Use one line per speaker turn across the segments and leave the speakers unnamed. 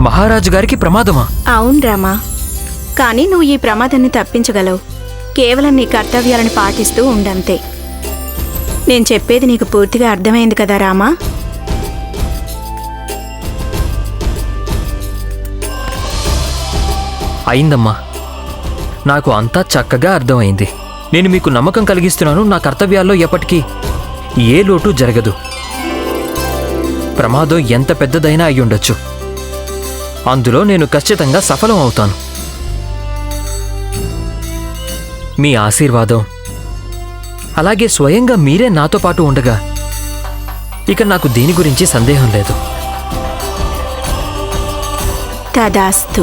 మహారాజు గారికి ప్రమాదమా?
అవును రామా. కానీ నువ్వు ఈ ప్రమాదాన్ని తప్పించగలవు. కేవలం నీ కర్తవ్యాలను పాటిస్తూ ఉండంతే. నేను చెప్పేది నీకు పూర్తిగా అర్థమైంది కదా రామా?
అయిందమ్మా. నాకు అంతా చక్కగా అర్థమైంది. నేను మీకు నమ్మకం కలిగిస్తున్నాను నా కర్తవ్యాల్లో ఎప్పటికీ ఏ లోటు జరగదు. ప్రమాదం ఎంత పెద్దదైనా అయ్యుండొచ్చు. అందులో నేను ఖచ్చితంగా సఫలం అవుతాను. మీ ఆశీర్వాదం. అలాగే స్వయంగా మీరే నాతో పాటు ఉండగా ఇక నాకు దీని గురించి సందేహం లేదు.
తదాస్తు.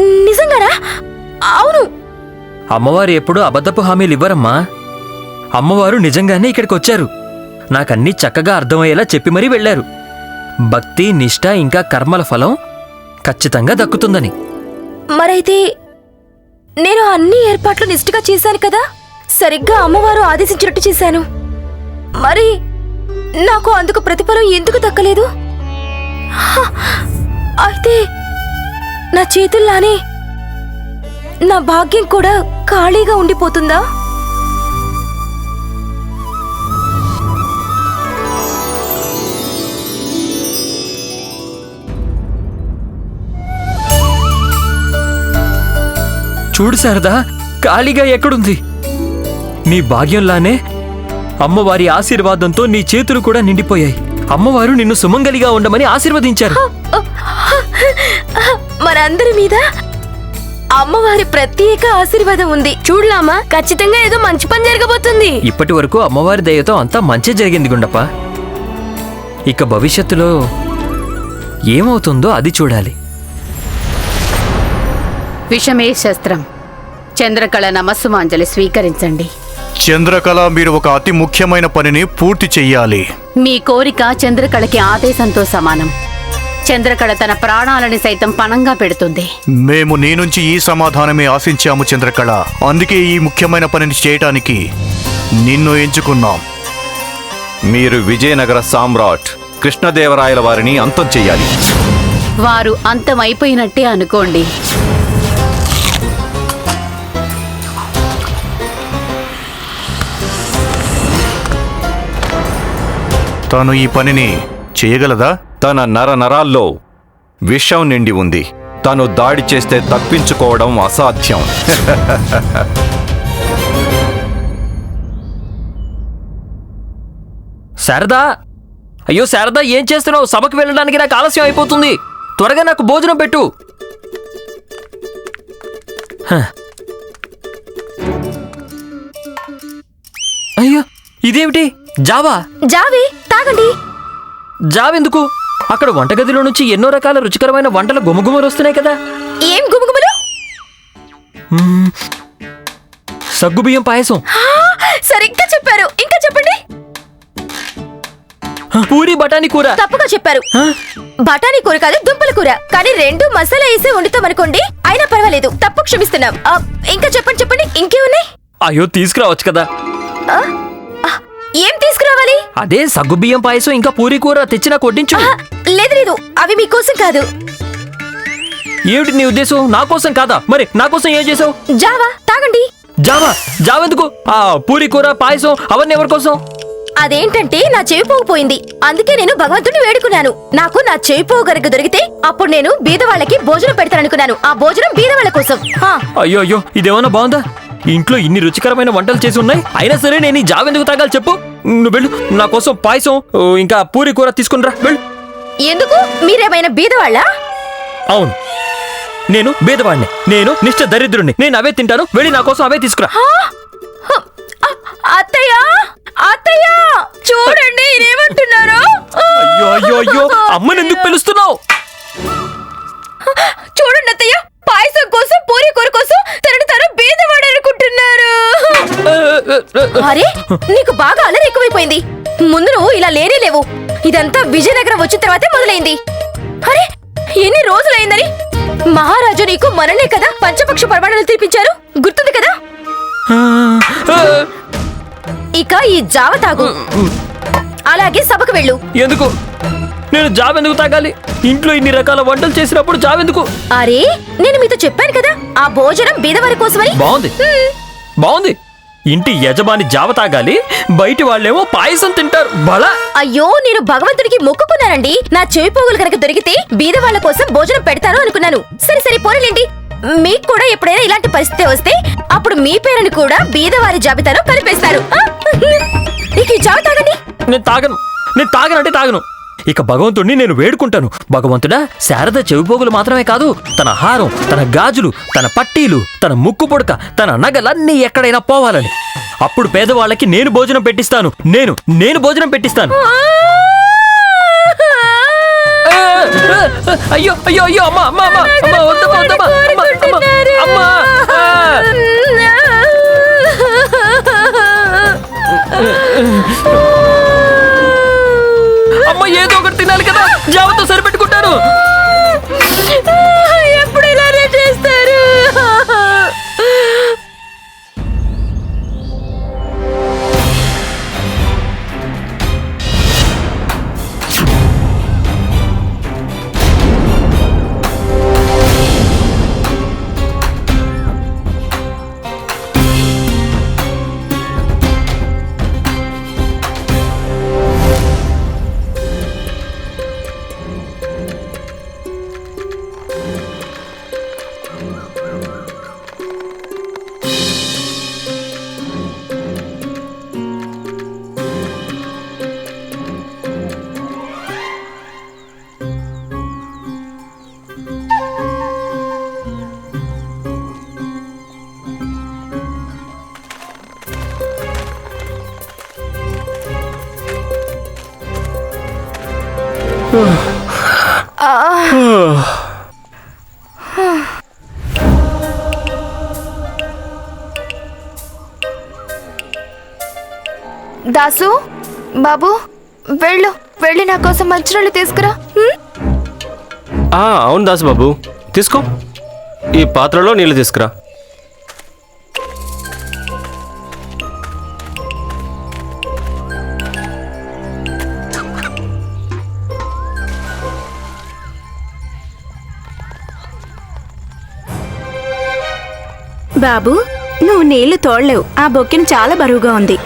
నిజంగానా? అవును.
అమ్మవారు ఎప్పుడూ అబద్ధపు హామీలు ఇవ్వరమ్మా. అమ్మవారు నిజంగానే ఇక్కడికి వచ్చారు. నాకన్నీ చక్కగా అర్థమయ్యేలా చెప్పి మరీ వెళ్ళారు. భక్తి నిష్ఠ ఇంకా కర్మల ఫలం ఖచ్చితంగా దక్కుతుందని.
మరైతే నేను అన్ని ఏర్పాట్లు నిష్ఠగా చేశాను కదా? సరిగ్గా అమ్మవారు ఆదేశించినట్టు చేశాను. మరి నాకు అందుకు ప్రతిఫలం ఎందుకు దక్కలేదు! అయితే నా చేతుల్లానే నా భాగ్యం కూడా ఖాళీగా ఉండిపోతుందా?
చూడు శారదా ఖాళీగా ఎక్కడుంది? నీ భాగ్యంలానే అమ్మవారి ఆశీర్వాదంతో నీ చేతులు కూడా నిండిపోయాయి. అమ్మవారు నిన్ను సుమంగలిగా ఉండమని ఆశీర్వదించారు.
మనందరి మీద అమ్మవారి ప్రత్యేక ఆశీర్వాదం ఉంది. చూడలామా? ఖచ్చితంగా ఏదో మంచి పని జరగబోతుంది.
ఇప్పటి వరకు అమ్మవారి దయతో అంతా మంచి జరిగింది గుండప్ప. ఇక భవిష్యత్తులో ఏమవుతుందో అది చూడాలి.
విషమే శస్త్రం. చంద్రకళ నమస్సుమాంజలి స్వీకరించండి.
చంద్రకళ మీరు ఒక అతి ముఖ్యమైన పనిని పూర్తి చెయ్యాలి.
మీ కోరిక చంద్రకళకి ఆదేశంతో సమానం. చంద్రకళ తన ప్రాణాలని సైతం పణంగా పెడుతుంది.
మేము నీ నుంచి ఈ సమాధానమే ఆశించాము చంద్రకళ. అందుకే ఈ ముఖ్యమైన పనిని చేయటానికి నిన్ను ఎంచుకున్నాం.
మీరు విజయనగర సామ్రాట్ కృష్ణదేవరాయల వారిని అంతం చెయ్యాలి
వారు అంతమైపోయినట్టే అనుకోండి.
తాను ఈ పనిని చేయగలదా?
తన నర నరాల్లో విషం నిండి ఉంది. తను దాడి చేస్తే తప్పించుకోవడం అసాధ్యం.
శారదా! అయ్యో శారదా ఏం చేస్తున్నావు? సభకు వెళ్ళడానికి నాకు ఆలస్యం అయిపోతుంది. త్వరగా నాకు భోజనం పెట్టు. హ. అయ్యో ఇదేమిటి? జావా?
జావి తాగండి.
జావెందుకు? అక్కడ వంటగదిలో నుంచి ఎన్నో రకాల రుచికరమైన వంటల గుమగుమలు వస్తున్నాయి కదా.
ఏం గుమగుమలు.
సగ్గుబియ్యం పాయసం.
సరిగ్గా చెప్పారు. ఇంకా చెప్పండి.
పూరి బఠానీ కూర.
తప్పుగా చెప్పారు? బఠానీ కూర కాదు దుంపల కూర. కానీ రెండు మసాలా వేసి వండుతామనుకోండి అయినా పర్వాలేదు. తప్పు క్షమిస్తున్నాం. ఇంకా చెప్పండి చెప్పండి. ఇంకేమున్నాయి?
అయ్యో తీసుకురావచ్చు కదా.
ఏం తీసుకురావాలి?
అదే సగ్గుబియ్యం పాయసం ఇంకా పూరి కూర తెచ్చి నాకు వడ్డించు
ఆ, లేదు లేదు. అవి మీకోసం కాదు.
ఏమిటి నీ ఉద్దేశం? నా కోసం కాదా? మరి నా కోసం ఏం చేసావు?
జావా తాగండి.
జావా జావెందుకు? ఆ పూరి కూర పాయసం అవన్నీ ఎవరి కోసం?
అదేంటంటే నా చెవి పోగు పోయింది. అందుకే నేను భగవంతుని వేడుకున్నాను. నాకు నా చెవి పోగు గనుక దొరికితే అప్పుడు నేను బీద వాళ్ళకి భోజనం పెడతాననుకున్నాను. ఆ భోజనం బీద వాళ్ళ కోసం
అయ్యో అయ్యో ఇదేమన్నా బాగుందా? ఇంట్లో ఇన్ని రుచికరమైన వంటలు చేసి ఉన్నాయి? అయినా సరే నేను ఈ జావెందుకు తాగాలి చెప్పు? నువ్వు వెళ్ళు. నా కోసం పాయసం ఇంకా పూరి కూర తీసుకునిరా వెళ్ళు.
ఎందుకు? మీరేమైనా బీద వాళ్ళ
అవును. నేను బీదవాడిని నేను నిష్ట దరిద్రుడిని నేను అవే తింటాను. వెళ్ళి నా కోసం అవే తీసుకురా.
అత్తయ్య? అత్తయ్య! చూడండి ఇదేమంటున్నారు?
అయ్యో అయ్యో అయ్యో. అమ్మని ఎందుకు పిలుస్తున్నావు?
చూడండి అత్తయ్య. పాయసం కోసం పూరి కూర కోసం తనని అరే నీకు బాగా అలరి ఎక్కువైపోయింది. ముందు నువ్వు ఇలా లేనే లేవు. ఇదంతా విజయనగరం వచ్చిన తర్వాతే మొదలైంది. అరే ఎన్ని రోజులైందని? మహారాజు నీకు మననే కదా పంచపక్ష పరమాణాలు తినిపించారు గుర్తుంది కదా? ఇక ఈ జావ తాగు. అలాగే సభకు వెళ్ళు.
ఎందుకు? నేను జాబ్ ఎందుకు తాగాలి? ఇంట్లో ఇన్ని రకాల వంటలు చేసినప్పుడు జాబ్ ఎందుకు?
అరే నేను మీతో చెప్పాను కదా ఆ భోజనం బీదవారి కోసమని.
బాగుంది. బాగుంది. ఇంటి యజమాని జావ తాగాలి బయటి వాళ్ళేమో పాయసం తింటారు. బలా.
అయ్యో నేను భగవంతుడికి మొక్కుకున్నానండి. నా చెవి పోగులు కనుక దొరికితే బీద వాళ్ళ కోసం భోజనం పెడతాను అనుకున్నాను. సరే సరే పోనలేండి. మీకు కూడా ఎప్పుడైనా ఇలాంటి పరిస్థితి వస్తే అప్పుడు మీ పేరుని కూడా బీదవారి జాబితాలో కలిపేస్తారు? నీకు ఈ జాబితా తాగండి.
నేను తాగను. నేను తాగనంటే తాగను. ఇక భగవంతుడిని నేను వేడుకుంటాను. భగవంతుడా శారద చెవిపోగులు మాత్రమే కాదు తన హారం తన గాజులు తన పట్టీలు తన ముక్కు పొడక తన నగలన్నీ ఎక్కడైనా పోవాలని. అప్పుడు పేదవాళ్ళకి నేను భోజనం పెట్టిస్తాను. నేను నేను భోజనం పెట్టిస్తాను. అయ్యో అయ్యో అయ్యో అమ్మా అమ్మా అమ్మా అమ్మా వద్దమ్మా వద్దమ్మా అమ్మా అమ్మా అమ్మా. అమ్మ
దాసు బాబు వెళ్ళు వెళ్ళి నా కోసం మంచినీళ్ళు తీసుకురా?
ఆ, అవును దాసు బాబు. తీసుకో. ఈ పాత్రలో నీళ్ళు తీసుకురా.
బాబు నువ్వు నీళ్ళు తోడలేవు. ఆ బొక్కెను చాలా బరువుగా ఉంది.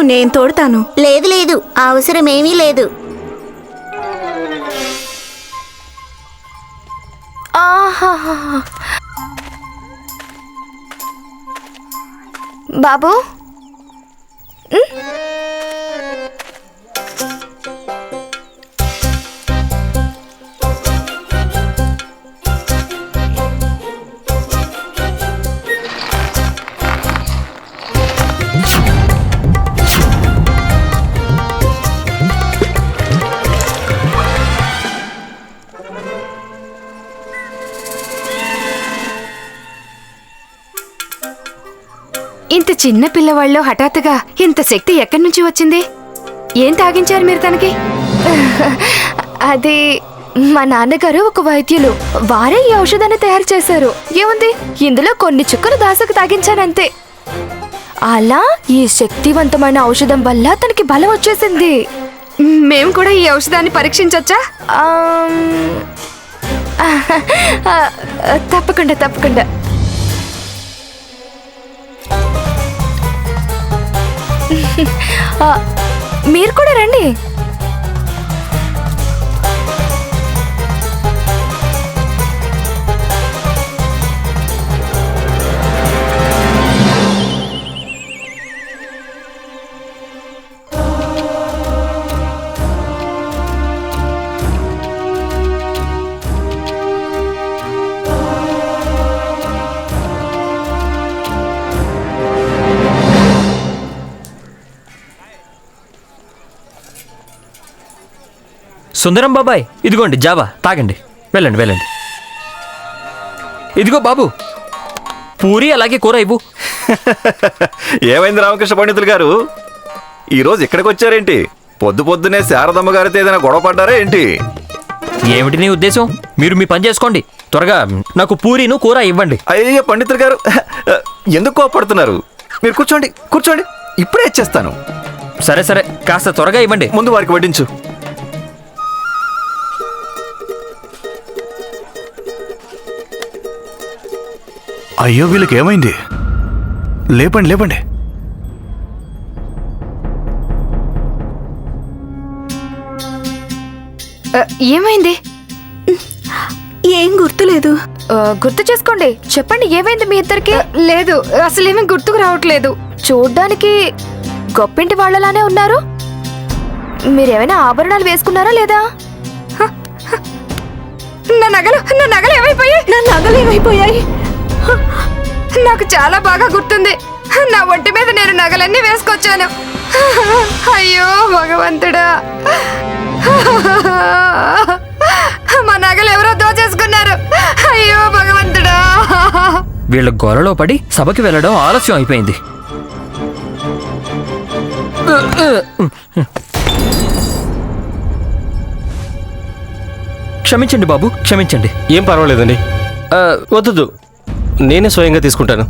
నేను తోడతాను.
లేదు లేదు. అవసరమేమీ లేదు.
బాబు ఇంత చిన్న పిల్లవాళ్ళు హఠాత్తుగా ఇంత శక్తి ఎక్కడి నుంచి వచ్చింది? ఏం తాగించారు మీరు తనకి? అది మా నాన్నగారు ఒక వైద్యులు. వారే ఈ ఔషధాన్ని తయారు చేశారు. ఏముంది? ఇందులో కొన్ని చుక్కలు దాసకు తాగించానంతే అలా ఈ శక్తివంతమైన ఔషధం వల్ల తనకి బలం వచ్చేసింది. మేము కూడా ఈ ఔషధాన్ని పరీక్షించవచ్చా తప్పకుండా తప్పకుండా. మీరు కూడా రండి.
సుందరం బాబాయ్ ఇదిగోండి జావా తాగండి. వెళ్ళండి వెళ్ళండి. ఇదిగో బాబు పూరి అలాగే కూర ఇవ్వు.
ఏమైంది రామకృష్ణ పండితులు గారు? ఈరోజు ఇక్కడికి వచ్చారేంటి? పొద్దు పొద్దునే శారదమ్మ గారితో ఏదైనా గొడవ పడ్డారా ఏంటి?
ఏమిటి నీ ఉద్దేశం? మీరు మీ పని చేసుకోండి. త్వరగా నాకు పూరీను కూర ఇవ్వండి.
అయ్యో పండితులు గారు ఎందుకు కోపడుతున్నారు? మీరు కూర్చోండి కూర్చోండి. ఇప్పుడే ఇచ్చేస్తాను
సరే సరే కాస్త త్వరగా ఇవ్వండి.
ముందు వారికి వడ్డించు.
అయ్యో వీళ్ళకి ఏమైంది? లేపండి లేపండి.
ఏమైంది?
ఏం గుర్తులేదు.
గుర్తు చేసుకోండి. చెప్పండి ఏమైంది మీ ఇద్దరికి? లేదు అసలు ఏమీ గుర్తుకు రావట్లేదు. చూడ్డానికి గొప్పింటి వాళ్ళలానే ఉన్నారు. మీరేమైనా ఆభరణాలు వేసుకున్నారా లేదా. నా నగలు నా నగలు ఏమైపోయాయి?
నా నగలు ఏమైపోయాయి?
నాకు చాలా బాగా గుర్తుంది. నా ఒంటి మీద నేను నగలన్నీ వేసుకొచ్చాను. అయ్యో భగవంతుడా. మా నగలు ఎవరో దోచేసుకున్నారు. అయ్యో భగవంతుడా.
వీళ్ళ గొలలో పడి సభకి వెళ్ళడం ఆలస్యం అయిపోయింది. క్షమించండి బాబు క్షమించండి.
ఏం పర్వాలేదండి. వద్దు. నేనే స్వయంగా తీసుకుంటాను.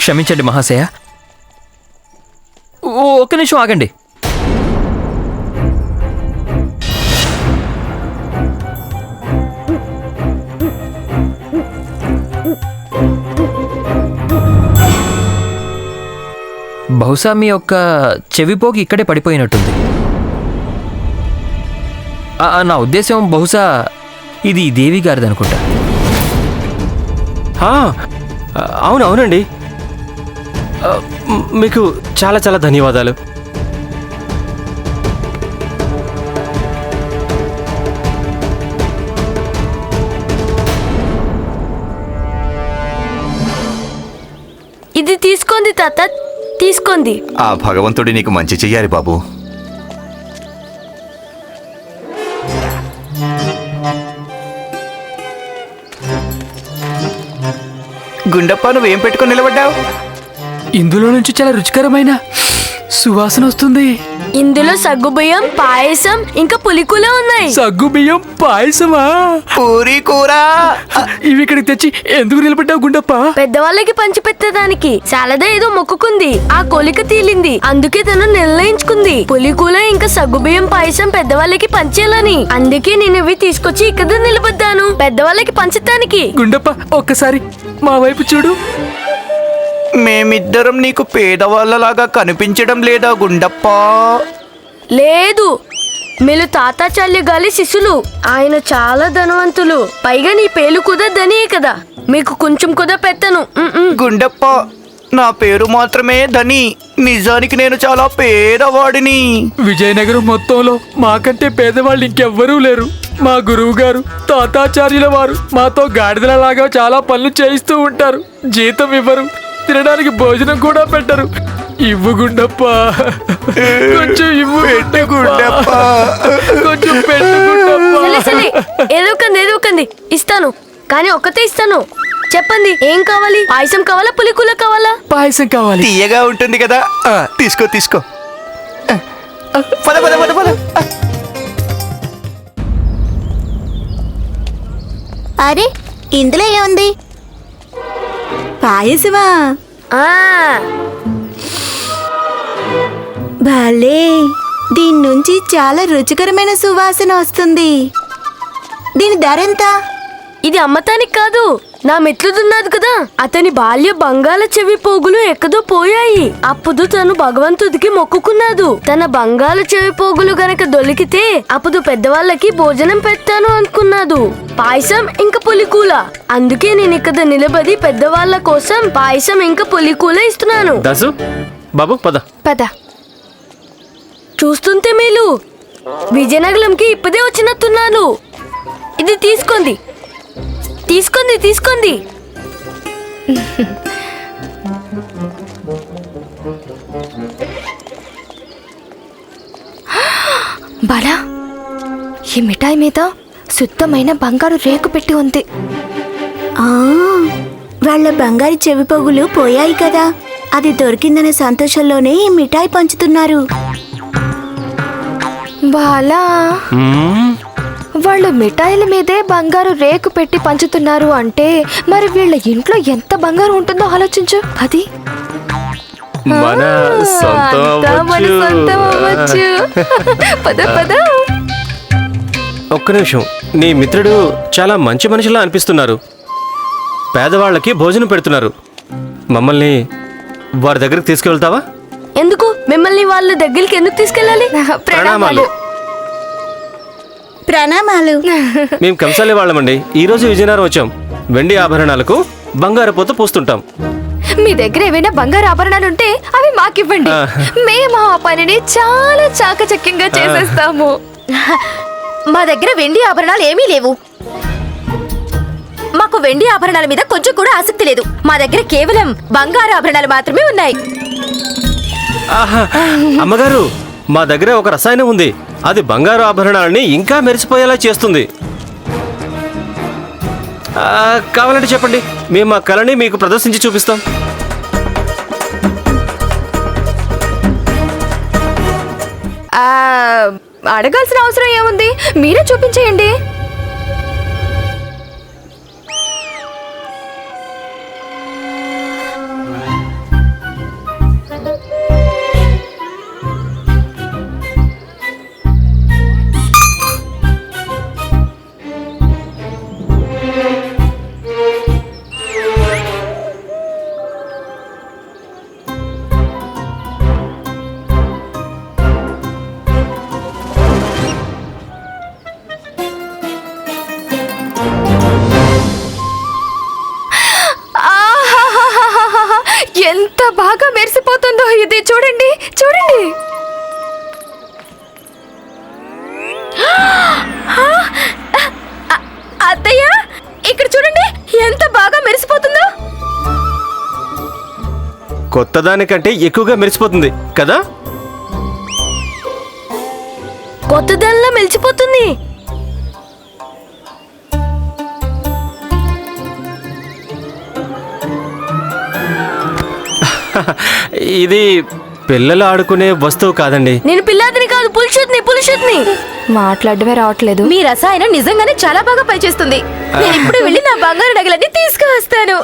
క్షమించండి మహాశయ. ఓ ఒక్క నిమిషం ఆగండి. బహుశా మీ యొక్క చెవిపోకి ఇక్కడే పడిపోయినట్టుంది. నా ఉద్దేశం బహుశా ఇది దేవి గారిది అనుకుంటా
అవును అవునండి. మీకు చాలా చాలా ధన్యవాదాలు.
ఇది తీసుకోండి తాత తీసుకోండి.
ఆ భగవంతుడి నీకు మంచి చెయ్యాలి బాబు.
గుండప్ప ఏం పెట్టుకొని నిలబడ్డావు?
ఇందులో నుంచి చాలా రుచికరమైన సువాసన వస్తుంది.
ఇందులో సగ్గుబియ్యం పాయసం ఇంకా పులికూల ఉన్నాయి.
సగ్గు బియ్యం పాయసమా?
పూరి కూర.
ఇవి ఇక్కడికి తెచ్చి ఎందుకు నిలబడ్డావు గుండప్ప?
పెద్దవాళ్ళకి పంచిపెట్టడానికి శారద ఏదో మొక్కుకుంది ఆ కోలిక తీలింది అందుకే తను నిర్ణయించుకుంది. పులికూల ఇంకా సగ్గుబియ్యం పాయసం పెద్దవాళ్ళకి పంచేయాలని. అందుకే నేను ఇవి తీసుకొచ్చి ఇక్కడ నిలబడ్డాను. పెద్దవాళ్ళకి పంచటానికి.
గుండప్ప ఒక్కసారి మా వైపు చూడు.
మేమిద్దరం నీకు పేదవాళ్ళలాగా కనిపించడం లేదా గుండప్ప?
లేదు. మీరు తాతాచార్య గాలి శిష్యులు ఆయన చాలా ధనవంతులు. పైగా నీ పేలు కూడా ధనియే కదా. మీకు కొంచెం కూడా పెట్టను. మ్మ్.
గుండప్ప నా పేరు మాత్రమే ధని. నిజానికి నేను చాలా పేదవాడిని.
విజయనగరం మొత్తంలో మాకంటే పేదవాళ్ళు ఇంకెవ్వరూ లేరు. మా గురువు గారు తాతాచార్యుల వారు మాతో గాడిదలలాగా చాలా పనులు చేయిస్తూ ఉంటారు. జీతం ఇవ్వరు తినడానికి భోజనం కూడా పెట్టరు. ఇవ్వు గుండప్ప. కొంచెం ఇవ్వు గుండప్ప. కొంచెం పెట్టు గుండప్ప.
ఏదో ఏదో ఇస్తాను. కానీ ఒక్కతే ఇస్తాను. చెప్పండి ఏం కావాలి? పాయసం కావాలా పులికూల కావాలా?
పాయసం కావాలి.
తీయగా ఉంటుంది కదా. తీసుకో తీసుకో. పద పద పద పద.
అరే ఇందులో ఏముంది?
పాయసమా?
ఆ.
భలే. దీని నుంచి చాలా రుచికరమైన సువాసన వస్తుంది. దీని ధర ఎంత
ఇది అమ్మతానికి కాదు. నా మిత్రుడున్నాడు కదా. అతని బాల్య బంగాళ చెవి పోగులు ఎక్కడో పోయాయి. అప్పుడు తను భగవంతుడికి మొక్కుకున్నాడు. తన బంగాళ చెవి పోగులు గనక దొలికితే అప్పుడు పెద్దవాళ్ళకి భోజనం పెడతాను అనుకున్నాడు. పాయసం ఇంకా పులికూల. అందుకే నేను ఇక్కడ నిలబడి పెద్దవాళ్ళ కోసం పాయసం ఇంకా పులికూల ఇస్తున్నాను.
దాసు బాబు పద.
పద.
చూస్తుంటే మేలు. విజయనగరంకి ఇప్పుడే వచ్చినట్టున్నాను. ఇది తీసుకోండి. తీసుకోండి తీసుకోండి.
బాలా ఈ మిఠాయి మీద శుద్ధమైన బంగారు రేకు పెట్టి ఉంది
ఆ, వాళ్ళ బంగారు చెవి పొగులు పోయాయి కదా అది దొరికిందనే సంతోషంలోనే ఈ మిఠాయి పంచుతున్నారు
బాలా. వాళ్ళు మిఠాయిల మీదే బంగారు రేకు పెట్టి పంచుతున్నారు అంటే మరి వీళ్ళ ఇంట్లో ఎంత బంగారం ఉంటుందో ఆలోచించు అది
మన సొంతం. అవ్వచ్చు.
పద పద
ఒక్క నిమిషం. నీ మిత్రుడు చాలా మంచి మనిషిలా అనిపిస్తున్నారు. పేదవాళ్ళకి భోజనం పెడుతున్నారు. మమ్మల్ని వారి దగ్గరికి తీసుకెళ్తావా?
ఎందుకు? మిమ్మల్ని వాళ్ళ దగ్గరికి ఎందుకు తీసుకెళ్ళాలి?
ప్రణామాలు.
ప్రణామాలు.
మేము కంసాలే వాళ్ళమండి. ఈ రోజు విజయనగరం వచ్చాం. వెండి ఆభరణాలకు బంగారు పూత పూస్తుంటాం.
మీ దగ్గర ఏవైనా బంగారు ఆభరణాలు ఉంటే అవి మాకివ్వండి. మేము ఆ పనిని చాలా చాకచక్యంగా చేసేస్తాము.
మా దగ్గర వెండి ఆభరణాలు ఏమీ లేవు. మాకు వెండి ఆభరణాల మీద కొంచెం కూడా ఆసక్తి లేదు. మా దగ్గర కేవలం బంగారు ఆభరణాలు మాత్రమే ఉన్నాయి.
ఆహా అమ్మగారు మా దగ్గర ఒక రసాయనం ఉంది. అది బంగారు ఆభరణాలని ఇంకా మెరిసిపోయేలా చేస్తుంది. కావాలంటే చెప్పండి. మేము మా కళని మీకు ప్రదర్శించి చూపిస్తాం.
అడగాల్సిన అవసరం ఏముంది? మీరే చూపించేయండి. ఎంత బాగా మెరిసిపోతుందో ఇది చూడండి చూడండి.
అత్తయ్య ఇక్కడ చూడండి ఎంత బాగా మెరిసిపోతుందో.
కొత్త దానికంటే ఎక్కువగా మెరిసిపోతుంది కదా?
కొత్తదల్లా మెలిచిపోతుంది
ఇది పిల్లలు ఆడుకునే వస్తువు కాదండి.
నేను పిల్లాదిని కాదు పులుషుద్ని పులుషుద్ని
మాట్లాడమే రావట్లేదు.
మీ రసాయనం నిజంగానే చాలా బాగా పనిచేస్తుంది. నేను ఇప్పుడు వెళ్ళి నా బంగారు నగలన్నీ తీసుకువస్తాను.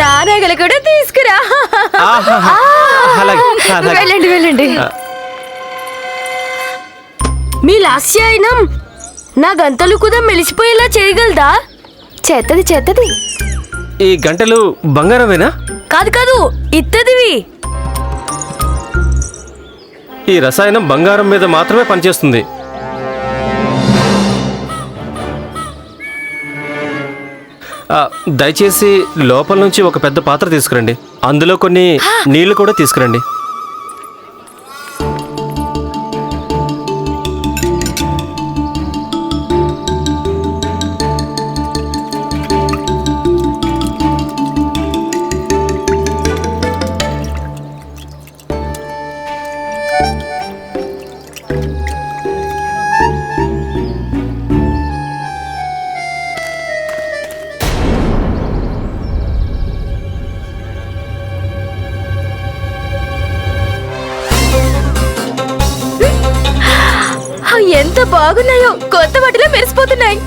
నా నగలు కూడా తీసుకురా.
వెళ్ళండి వెళ్ళండి.
మీ లాస్యాయనం నా గంతలు కూడా మెలిసిపోయేలా చేయగలదా?
చేత్తది చేత్తది
ఈ గంటలు బంగారమేనా?
కాదు కాదు ఇత్తదివి.
ఈ రసాయనం బంగారం మీద మాత్రమే పనిచేస్తుంది. దయచేసి లోపల నుంచి ఒక పెద్ద పాత్ర తీసుకురండి. అందులో కొన్ని నీళ్ళు కూడా తీసుకురండి.
బాగున్నాయో కొత్త వాటిలో మెరిసిపోతున్నాయి.